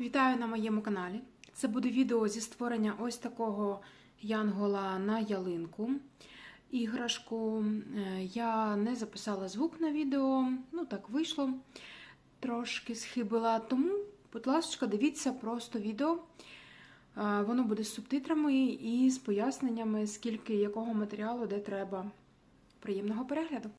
Вітаю на моєму каналі. Це буде відео зі створення ось такого янгола на ялинку. Іграшку. Е, я не записала звук на відео, ну так вийшло, трошки схибила. Тому, будь ласка, дивіться просто відео. Е, воно буде з субтитрами і з поясненнями, скільки якого матеріалу де треба. Приємного перегляду!